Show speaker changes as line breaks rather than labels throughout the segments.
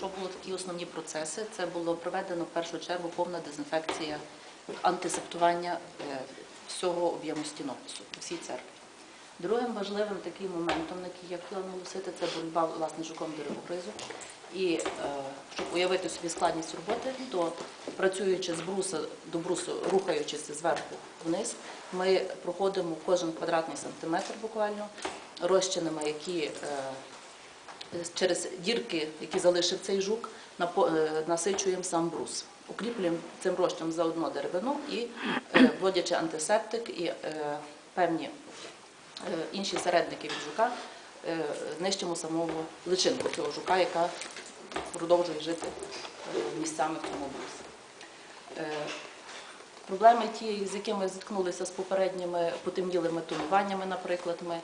що було такі основні процеси? Це було проведено в першу чергу повна дезінфекція, антисептування е, всього об'єму стінопису всій церкві. Другим важливим таким моментом, на який я хотіла наголосити, це боротьба власне жуком деревогризу. І е, щоб уявити собі складність роботи, то працюючи з бруса до брусу, рухаючись зверху вниз, ми проходимо кожен квадратний сантиметр буквально розчинами, які е, через дірки, які залишив цей жук, е, насичуємо сам брус. Укріплюємо цим розчином заодно деревину і е, вводячи антисептик і е, певні інші середники від жука, знищимо самого личинку цього жука, яка продовжує жити місцями в цьому брусі. Проблеми ті, з якими зіткнулися з попередніми потемнілими тонуваннями, наприклад, ми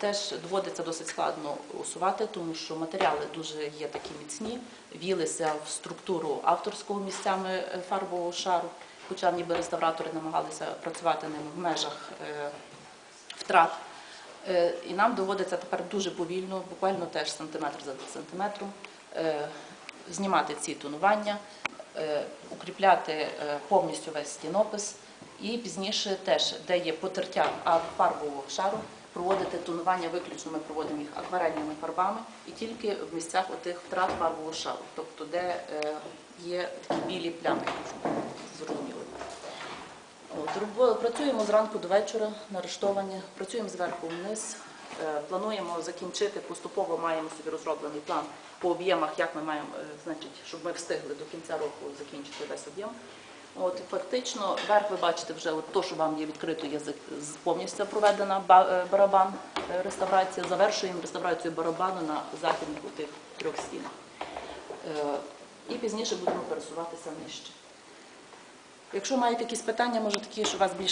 теж доводиться досить складно усувати, тому що матеріали дуже є такі міцні, вілися в структуру авторського місцями е, фарбового шару, хоча ніби реставратори намагалися працювати ними в межах е, втрат. Е, І нам доводиться тепер дуже повільно, буквально теж сантиметр за сантиметром, е, знімати ці тонування, е, укріпляти е, повністю весь стінопис і пізніше теж, де є потертя фарбового шару, проводити тонування виключно ми проводимо їх акварельними фарбами і тільки в місцях отих втрат фарбового шару, тобто де е, є такі білі плями, зрозуміло. От, робо- працюємо зранку до вечора налаштовані, працюємо зверху вниз. Е, Плануємо закінчити поступово. Маємо собі розроблений план по об'ємах, як ми маємо, е, значить, щоб ми встигли до кінця року закінчити весь об'єм. От фактично, верх ви бачите вже от то, що вам є відкрито, є повністю проведена е, барабан е, реставрація. Завершуємо реставрацію барабану на західних у тих трьох стінах. Е, І пізніше будемо пересуватися нижче. Якщо маєте якісь питання, може такі, що вас більше.